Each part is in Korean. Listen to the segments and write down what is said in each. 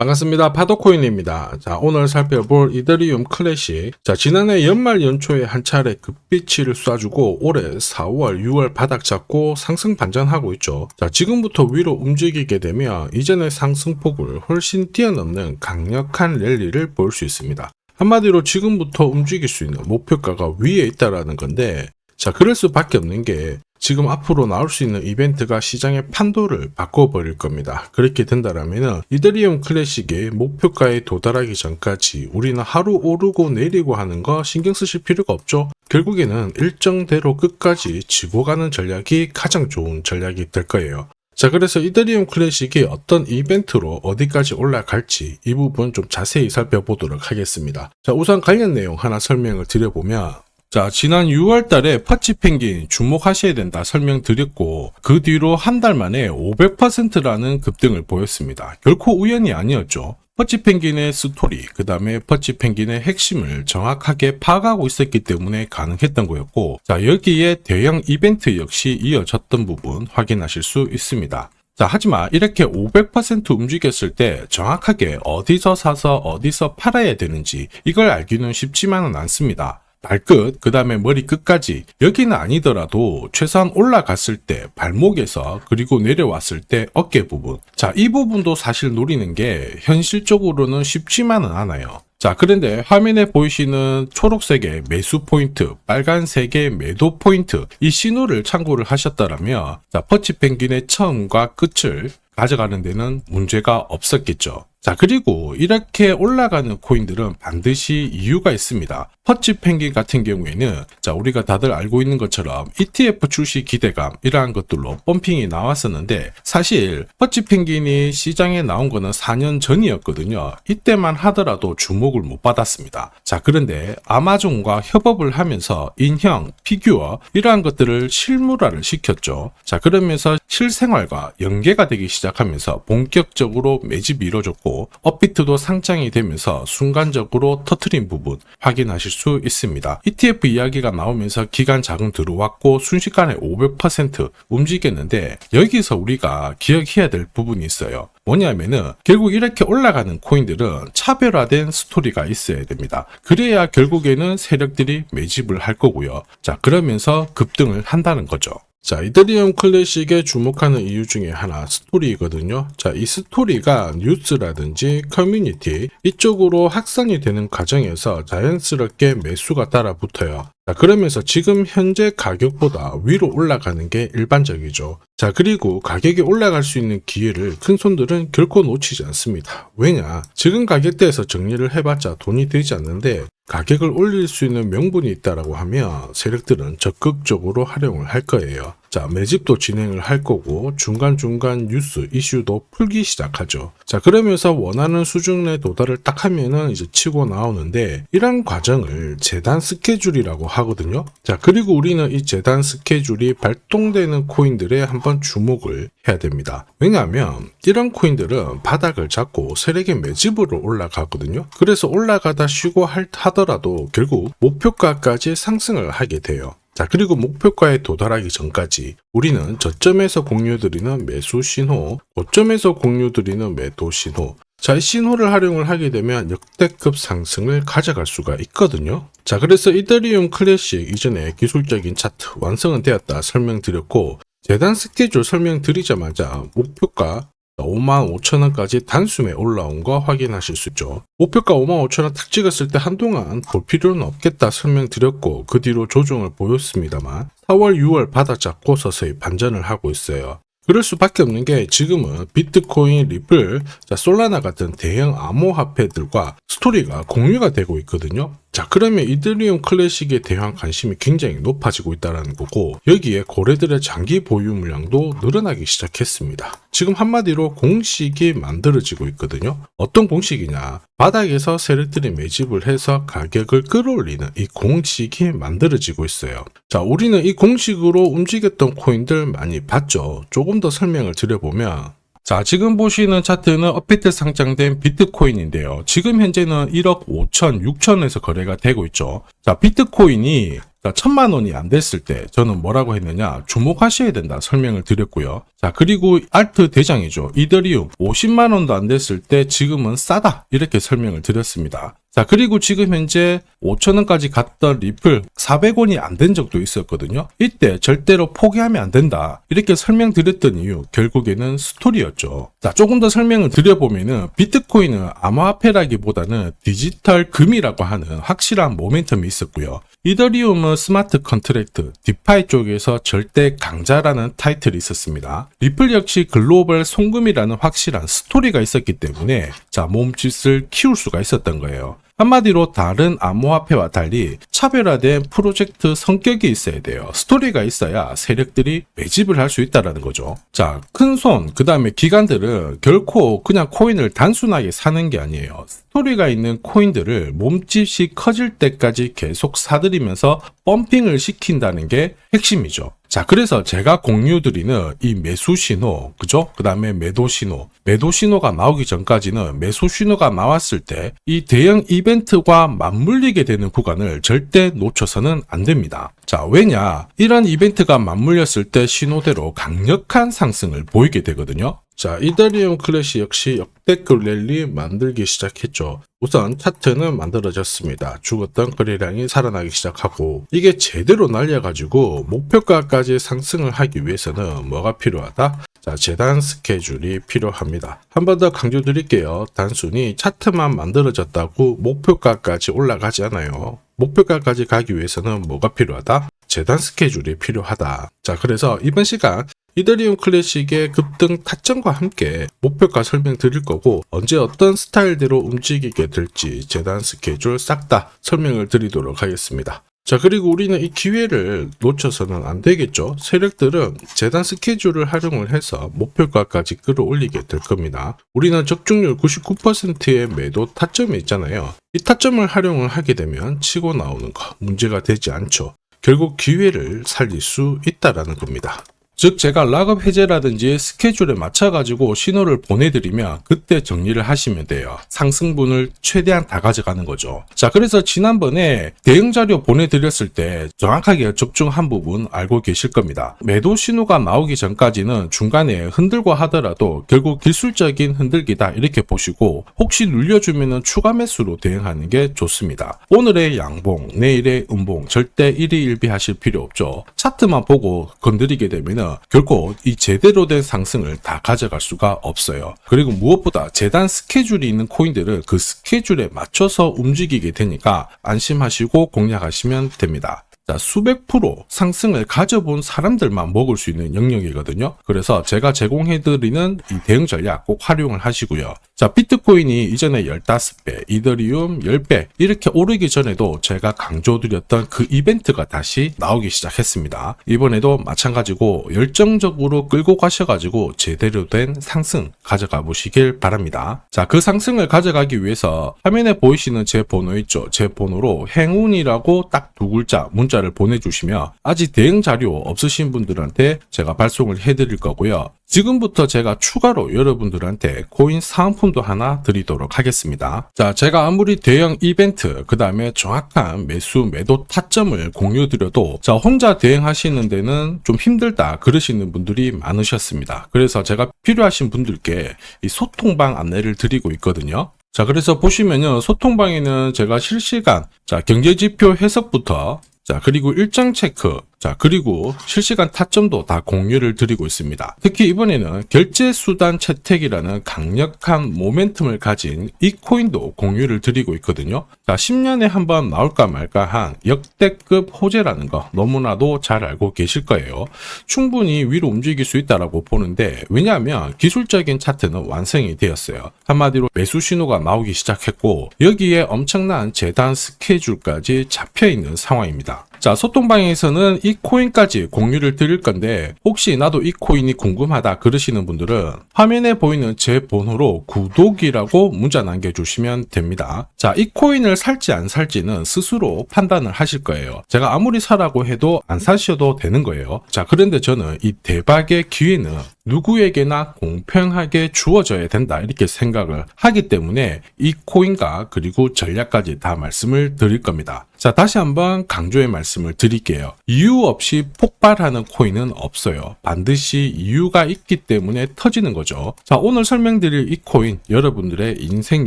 반갑습니다. 파도코인입니다. 자, 오늘 살펴볼 이더리움 클래식. 자, 지난해 연말 연초에 한 차례 급비치를 쏴주고 올해 4월, 6월 바닥 잡고 상승 반전하고 있죠. 자, 지금부터 위로 움직이게 되면 이전의 상승폭을 훨씬 뛰어넘는 강력한 랠리를 볼 수 있습니다. 한마디로 지금부터 움직일 수 있는 목표가가 위에 있다라는 건데, 자, 그럴 수밖에 없는 게 지금 앞으로 나올 수 있는 이벤트가 시장의 판도를 바꿔버릴 겁니다. 그렇게 된다라면 이더리움 클래식의 목표가에 도달하기 전까지 우리는 하루 오르고 내리고 하는 거 신경 쓰실 필요가 없죠. 결국에는 일정대로 끝까지 지고 가는 전략이 가장 좋은 전략이 될 거예요. 자, 그래서 이더리움 클래식이 어떤 이벤트로 어디까지 올라갈지 이 부분 좀 자세히 살펴보도록 하겠습니다. 자, 우선 관련 내용 하나 설명을 드려보면 자, 지난 6월 달에 퍼치 펭귄 주목하셔야 된다 설명드렸고, 그 뒤로 한 달 만에 500%라는 급등을 보였습니다. 결코 우연이 아니었죠. 퍼치 펭귄의 스토리, 그 다음에 퍼치 펭귄의 핵심을 정확하게 파악하고 있었기 때문에 가능했던 거였고, 자, 여기에 대형 이벤트 역시 이어졌던 부분 확인하실 수 있습니다. 자, 하지만 이렇게 500% 움직였을 때 정확하게 어디서 사서 어디서 팔아야 되는지 이걸 알기는 쉽지만은 않습니다. 발끝, 그 다음에 머리 끝까지 여기는 아니더라도 최소한 올라갔을 때 발목에서 그리고 내려왔을 때 어깨 부분 자 이 부분도 사실 노리는 게 현실적으로는 쉽지만은 않아요. 자, 그런데 화면에 보이시는 초록색의 매수 포인트, 빨간색의 매도 포인트, 이 신호를 참고를 하셨다라면, 자, 퍼치 펭귄의 처음과 끝을 가져가는 데는 문제가 없었겠죠. 자, 그리고 이렇게 올라가는 코인들은 반드시 이유가 있습니다. 퍼치 펭귄 같은 경우에는 자, 우리가 다들 알고 있는 것처럼 ETF 출시 기대감 이러한 것들로 펌핑이 나왔었는데 사실 퍼치 펭귄이 시장에 나온 거는 4년 전이었거든요. 이때만 하더라도 주목을 못 받았습니다. 자, 그런데 아마존과 협업을 하면서 인형, 피규어 이러한 것들을 실물화를 시켰죠. 자, 그러면서 실생활과 연계가 되기 시작하면서 본격적으로 매집이 이루어졌고 업비트도 상장이 되면서 순간적으로 터트린 부분 확인하실 수 있습니다. ETF 이야기가 나오면서 기간 자금 들어왔고 순식간에 500% 움직였는데 여기서 우리가 기억해야 될 부분이 있어요. 뭐냐면은 결국 이렇게 올라가는 코인들은 차별화된 스토리가 있어야 됩니다. 그래야 결국에는 세력들이 매집을 할 거고요. 자, 그러면서 급등을 한다는 거죠. 자, 이더리움 클래식에 주목하는 이유 중에 하나 스토리거든요. 자, 이 스토리가 뉴스라든지 커뮤니티 이쪽으로 확산이 되는 과정에서 자연스럽게 매수가 따라 붙어요. 자, 그러면서 지금 현재 가격보다 위로 올라가는 게 일반적이죠. 자, 그리고 가격이 올라갈 수 있는 기회를 큰 손들은 결코 놓치지 않습니다. 왜냐? 지금 가격대에서 정리를 해봤자 돈이 되지 않는데 가격을 올릴 수 있는 명분이 있다라고 하면 세력들은 적극적으로 활용을 할 거예요. 자, 매집도 진행을 할 거고 중간중간 뉴스, 이슈도 풀기 시작하죠. 자, 그러면서 원하는 수준에 도달을 딱 하면은 이제 치고 나오는데 이런 과정을 재단 스케줄이라고 하거든요. 자, 그리고 우리는 이 재단 스케줄이 발동되는 코인들에 한번 주목을 해야 됩니다. 왜냐하면 이런 코인들은 바닥을 잡고 세력의 매집으로 올라가거든요. 그래서 올라가다 쉬고 할, 하더라도 결국 목표가까지 상승을 하게 돼요. 자, 그리고 목표가에 도달하기 전까지 우리는 저점에서 공유드리는 매수 신호, 고점에서 공유드리는 매도 신호, 자, 이 신호를 활용을 하게 되면 역대급 상승을 가져갈 수가 있거든요. 자, 그래서 이더리움 클래식 이전에 기술적인 차트 완성은 되었다 설명드렸고, 재단 스케줄 설명드리자마자 목표가 5만 5천 원까지 단숨에 올라온 거 확인하실 수 있죠. 목표가 5만 5천 원딱 찍었을 때 한동안 볼 필요는 없겠다 설명드렸고 그 뒤로 조정을 보였습니다만 4월 6월 바닥잡고 서서히 반전을 하고 있어요. 그럴 수밖에 없는 게 지금은 비트코인, 리플, 자, 솔라나 같은 대형 암호화폐들과 스토리가 공유가 되고 있거든요. 자, 그러면 이더리움 클래식에 대한 관심이 굉장히 높아지고 있다는 거고, 여기에 고래들의 장기 보유 물량도 늘어나기 시작했습니다. 지금 한마디로 공식이 만들어지고 있거든요. 어떤 공식이냐? 바닥에서 세력들이 매집을 해서 가격을 끌어올리는 이 공식이 만들어지고 있어요. 자, 우리는 이 공식으로 움직였던 코인들 많이 봤죠. 조금 더 설명을 드려보면, 자, 지금 보시는 차트는 업비트 상장된 비트코인인데요. 지금 현재는 1억 5천, 6천에서 거래가 되고 있죠. 자, 비트코인이 자, 천만 원이 안 됐을 때 저는 뭐라고 했느냐 주목하셔야 된다 설명을 드렸고요. 자, 그리고 알트 대장이죠. 이더리움 50만 원도 안 됐을 때 지금은 싸다 이렇게 설명을 드렸습니다. 자, 그리고 지금 현재 5천원까지 갔던 리플 400원이 안 된 적도 있었거든요. 이때 절대로 포기하면 안 된다. 이렇게 설명드렸던 이유, 결국에는 스토리였죠. 자, 조금 더 설명을 드려보면은 비트코인은 암호화폐라기보다는 디지털 금이라고 하는 확실한 모멘텀이 있었고요. 이더리움은 스마트 컨트랙트, 디파이 쪽에서 절대 강자라는 타이틀이 있었습니다. 리플 역시 글로벌 송금이라는 확실한 스토리가 있었기 때문에 자 몸짓을 키울 수가 있었던 거예요. 한마디로 다른 암호화폐와 달리 차별화된 프로젝트 성격이 있어야 돼요. 스토리가 있어야 세력들이 매집을 할 수 있다라는 거죠. 자, 큰 손, 그 다음에 기관들은 결코 그냥 코인을 단순하게 사는 게 아니에요. 스토리가 있는 코인들을 몸집이 커질 때까지 계속 사들이면서 펌핑을 시킨다는 게 핵심이죠. 자, 그래서 제가 공유드리는 이 매수 신호, 그죠? 그 다음에 매도 신호. 매도 신호가 나오기 전까지는 매수 신호가 나왔을 때 이 대형 이벤트과 맞물리게 되는 구간을 절대 놓쳐서는 안 됩니다. 자, 왜냐? 이런 이벤트가 맞물렸을 때 신호대로 강력한 상승을 보이게 되거든요. 자, 이더리움 클래시 역시 역대급 랠리 만들기 시작했죠. 우선 차트는 만들어졌습니다. 죽었던 거래량이 살아나기 시작하고 이게 제대로 날려가지고 목표가까지 상승을 하기 위해서는 뭐가 필요하다? 자, 재단 스케줄이 필요합니다. 한 번 더 강조드릴게요. 단순히 차트만 만들어졌다고 목표가까지 올라가지 않아요. 목표가까지 가기 위해서는 뭐가 필요하다? 재단 스케줄이 필요하다. 자, 그래서 이번 시간 이더리움 클래식의 급등 타점과 함께 목표가 설명드릴 거고 언제 어떤 스타일대로 움직이게 될지 재단 스케줄 싹 다 설명을 드리도록 하겠습니다. 자, 그리고 우리는 이 기회를 놓쳐서는 안 되겠죠. 세력들은 재단 스케줄을 활용을 해서 목표가까지 끌어올리게 될 겁니다. 우리는 적중률 99%의 매도 타점이 있잖아요. 이 타점을 활용을 하게 되면 치고 나오는 거 문제가 되지 않죠. 결국 기회를 살릴 수 있다라는 겁니다. 즉 제가 락업 해제라든지 스케줄에 맞춰가지고 신호를 보내드리면 그때 정리를 하시면 돼요. 상승분을 최대한 다 가져가는 거죠. 자 그래서 지난번에 대응 자료 보내드렸을 때 정확하게 적중한 부분 알고 계실 겁니다. 매도 신호가 나오기 전까지는 중간에 흔들고 하더라도 결국 기술적인 흔들기다 이렇게 보시고 혹시 눌려주면 추가 매수로 대응하는 게 좋습니다. 오늘의 양봉, 내일의 음봉 절대 일희일비하실 필요 없죠. 차트만 보고 건드리게 되면 결코 이 제대로 된 상승을 다 가져갈 수가 없어요. 그리고 무엇보다 재단 스케줄이 있는 코인들은 그 스케줄에 맞춰서 움직이게 되니까 안심하시고 공략하시면 됩니다. 자, 수백 프로 상승을 가져본 사람들만 먹을 수 있는 영역이거든요. 그래서 제가 제공해드리는 이 대응 전략 꼭 활용을 하시고요. 자, 비트코인이 이전에 15배, 이더리움 10배 이렇게 오르기 전에도 제가 강조드렸던 그 이벤트가 다시 나오기 시작했습니다. 이번에도 마찬가지고 열정적으로 끌고 가셔가지고 제대로 된 상승 가져가 보시길 바랍니다. 자, 그 상승을 가져가기 위해서 화면에 보이시는 제 번호 있죠? 제 번호로 행운이라고 딱 두 글자 문자를 보내주시면 아직 대응 자료 없으신 분들한테 제가 발송을 해드릴 거고요. 지금부터 제가 추가로 여러분들한테 코인 사은품도 하나 드리도록 하겠습니다. 자, 제가 아무리 대형 이벤트, 그 다음에 정확한 매수, 매도 타점을 공유 드려도, 자, 혼자 대응하시는 데는 좀 힘들다, 그러시는 분들이 많으셨습니다. 그래서 제가 필요하신 분들께 이 소통방 안내를 드리고 있거든요. 자, 그래서 보시면요. 소통방에는 제가 실시간, 자, 경제지표 해석부터, 자, 그리고 일정 체크, 자, 그리고 실시간 타점도 다 공유를 드리고 있습니다. 특히 이번에는 결제 수단 채택이라는 강력한 모멘텀을 가진 이 코인도 공유를 드리고 있거든요. 자, 10년에 한 번 나올까 말까 한 역대급 호재라는 거 너무나도 잘 알고 계실 거예요. 충분히 위로 움직일 수 있다라고 보는데 왜냐하면 기술적인 차트는 완성이 되었어요. 한마디로 매수 신호가 나오기 시작했고 여기에 엄청난 재단 스케줄까지 잡혀 있는 상황입니다. 자, 소통방에서는 이 코인까지 공유를 드릴 건데 혹시 나도 이 코인이 궁금하다 그러시는 분들은 화면에 보이는 제 번호로 구독이라고 문자 남겨주시면 됩니다. 자, 이 코인을 살지 안 살지는 스스로 판단을 하실 거예요. 제가 아무리 사라고 해도 안 사셔도 되는 거예요. 자, 그런데 저는 이 대박의 기회는 누구에게나 공평하게 주어져야 된다 이렇게 생각을 하기 때문에 이 코인과 그리고 전략까지 다 말씀을 드릴 겁니다. 자, 다시 한번 강조의 말씀을 드릴게요. 이유 없이 폭발하는 코인은 없어요. 반드시 이유가 있기 때문에 터지는 거죠. 자, 오늘 설명드릴 이 코인 여러분들의 인생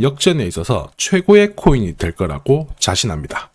역전에 있어서 최고의 코인이 될 거라고 자신합니다.